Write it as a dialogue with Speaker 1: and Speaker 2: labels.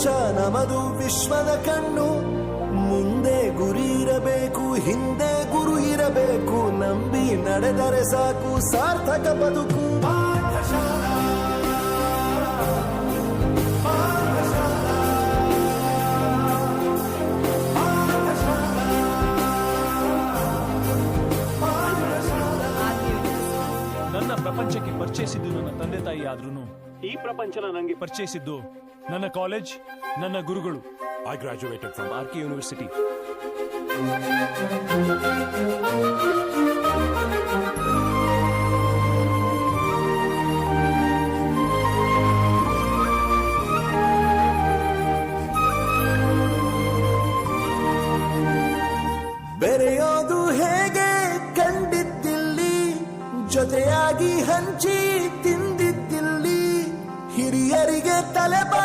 Speaker 1: ದೇಶ ನಮದು ವಿಶ್ವದ ಕಣ್ಣು. ಮುಂದೆ ಗುರಿ ಇರಬೇಕು ಹಿಂದೆ ಗುರು ಇರಬೇಕು. ನಂಬಿ ನಡೆದರೆ ಸಾಕು ಸಾರ್ಥಕ ಬದುಕು.
Speaker 2: ನನ್ನ ಪ್ರಪಂಚಕ್ಕೆ ಪರಿಚಯಿಸಿದ್ದು ನನ್ನ ತಂದೆ ತಾಯಿ ಆದ್ರೂ ಈ ಪ್ರಪಂಚನ ನನಗೆ ಪರಿಚಯಿಸಿದ್ದು ನನ್ನ ಕಾಲೇಜ್, ನನ್ನ ಗುರುಗಳು. I graduated from R K university
Speaker 1: ಬೆರೆಯೋದು ಹೇಗೆ ಕಂಡಿದ್ದಿಲ್ಲಿ? ಜೊತೆಯಾಗಿ ಹಂಚಿ ತಿಂದಿದ್ದಿಲ್ಲಿ? ಹಿರಿಯರಿಗೆ ತಲೆಬಾ